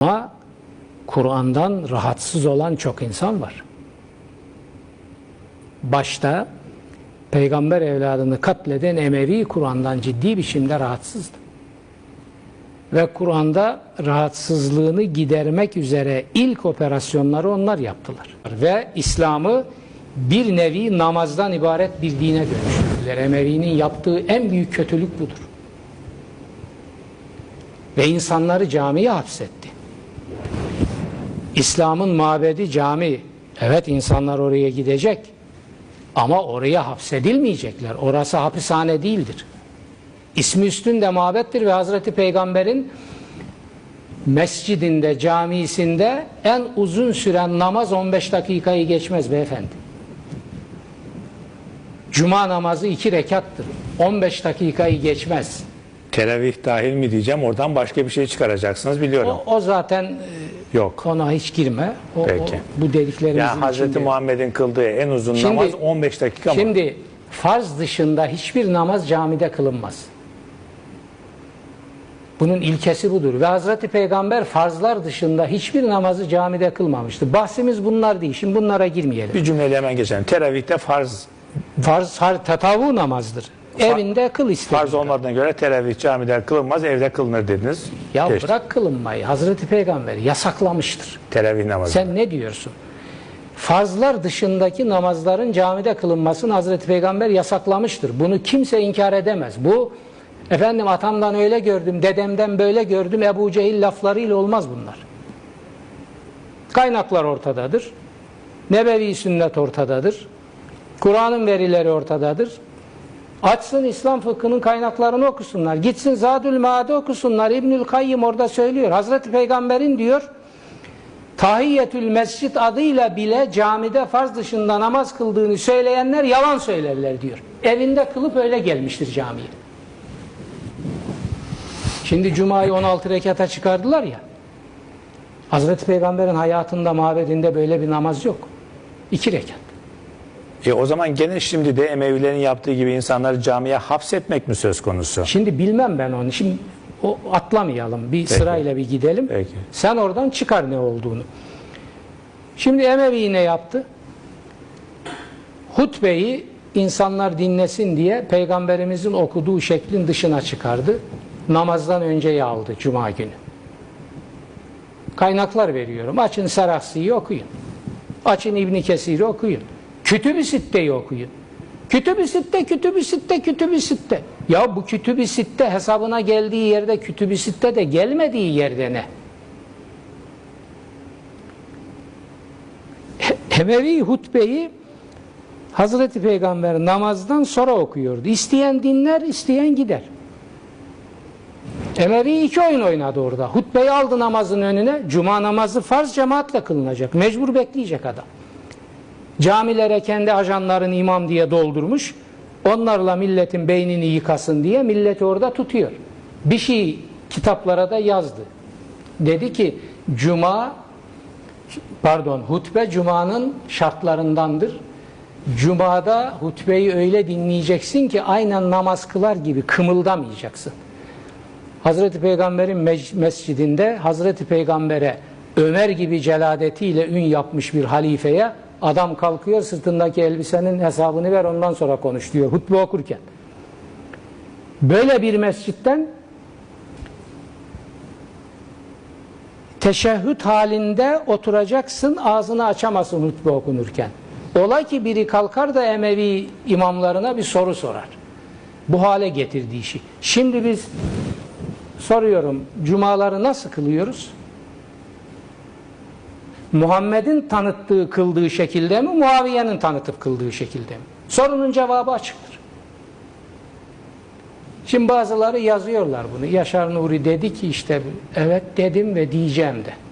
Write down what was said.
Ama Kur'an'dan rahatsız olan çok insan var. Başta peygamber evladını katleden Emevi Kur'an'dan ciddi biçimde rahatsızdı. Ve Kur'an'da rahatsızlığını gidermek üzere ilk operasyonları onlar yaptılar. Ve İslam'ı bir nevi namazdan ibaret bir dine dönüştürdüler. Emevi'nin yaptığı en büyük kötülük budur. Ve insanları camiye hapsetti. İslam'ın mabedi cami. Evet insanlar oraya gidecek. Ama oraya hapsedilmeyecekler. Orası hapishane değildir. İsmi üstünde mabettir ve Hazreti Peygamber'in mescidinde, camisinde en uzun süren namaz 15 dakikayı geçmez beyefendi. Cuma namazı iki rekattır. 15 dakikayı geçmez. Teravih dahil mi diyeceğim oradan başka bir şey çıkaracaksınız biliyorum. O, o zaten e, Yok. ona hiç girme. O, o- Peki. bu dediklerimizin Ya Hazreti içinde. Muhammed'in kıldığı en uzun Şimdi- namaz 15 dakika mı? Şimdi farz dışında hiçbir namaz camide kılınmaz. Bunun ilkesi budur. Ve Hazreti Peygamber farzlar dışında hiçbir namazı camide kılmamıştı. Bahsimiz bunlar değil. Şimdi bunlara girmeyelim. Bir cümleyle hemen geçelim. Teravihte farz Farz, farz tatavu namazdır. Evinde kıl istediğin. farz olmadığına göre teravih camide kılınmaz evde kılınır dediniz. Ya Geçti. bırak kılınmayı. Hazreti Peygamber yasaklamıştır. Teravih namazı. Sen ne diyorsun? Farzlar dışındaki namazların camide kılınmasını Hazreti Peygamber yasaklamıştır. Bunu kimse inkar edemez. Bu efendim atamdan öyle gördüm, dedemden böyle gördüm, Ebu Cehil laflarıyla olmaz bunlar. Kaynaklar ortadadır. Nebevi sünnet ortadadır. Kur'an'ın verileri ortadadır. Açsın İslam fıkhının kaynaklarını okusunlar. Gitsin Zadül Maad'ı okusunlar. İbnül Kayyım orada söylüyor. Hazreti Peygamber'in diyor Tahiyyetül Mescid adıyla bile camide farz dışında namaz kıldığını söyleyenler yalan söylerler diyor. Evinde kılıp öyle gelmiştir camiye. Şimdi Cuma'yı 16 rekata çıkardılar ya. Hazreti Peygamber'in hayatında, mabedinde böyle bir namaz yok. İki rekat. E, o zaman gene şimdi de Emevilerin yaptığı gibi insanları camiye hapsetmek mi söz konusu? Şimdi bilmem ben onu. Şimdi o atlamayalım. Bir sırayla bir gidelim. Peki. Sen oradan çıkar ne olduğunu. Şimdi Emevi ne yaptı? Hutbeyi insanlar dinlesin diye peygamberimizin okuduğu şeklin dışına çıkardı. Namazdan önce aldı cuma günü. Kaynaklar veriyorum. Açın Serahsi'yi okuyun. Açın İbni Kesir'i okuyun. Kütüb-i Sitte'yi okuyun. Kütüb-i Sitte, Kütüb-i Sitte, Kütüb-i Sitte. Ya bu Kütüb-i Sitte hesabına geldiği yerde Kütüb-i Sitte de gelmediği yerde ne? Emevi hutbeyi Hazreti Peygamber namazdan sonra okuyordu. İsteyen dinler, isteyen gider. Emevi iki oyun oynadı orada. Hutbeyi aldı namazın önüne. Cuma namazı farz cemaatle kılınacak. Mecbur bekleyecek adam. Camilere kendi ajanlarını imam diye doldurmuş. Onlarla milletin beynini yıkasın diye milleti orada tutuyor. Bir şey kitaplara da yazdı. Dedi ki Cuma pardon hutbe Cuma'nın şartlarındandır. Cuma'da hutbeyi öyle dinleyeceksin ki aynen namaz kılar gibi kımıldamayacaksın. Hazreti Peygamber'in mescidinde Hazreti Peygamber'e Ömer gibi celadetiyle ün yapmış bir halifeye adam kalkıyor sırtındaki elbisenin hesabını ver ondan sonra konuş diyor hutbe okurken. Böyle bir mescitten teşehhüt halinde oturacaksın ağzını açamazsın hutbe okunurken. Ola ki biri kalkar da Emevi imamlarına bir soru sorar. Bu hale getirdiği işi. Şimdi biz soruyorum cumaları nasıl kılıyoruz? Muhammed'in tanıttığı, kıldığı şekilde mi, Muaviye'nin tanıtıp kıldığı şekilde mi? Sorunun cevabı açıktır. Şimdi bazıları yazıyorlar bunu. Yaşar Nuri dedi ki işte evet dedim ve diyeceğim de.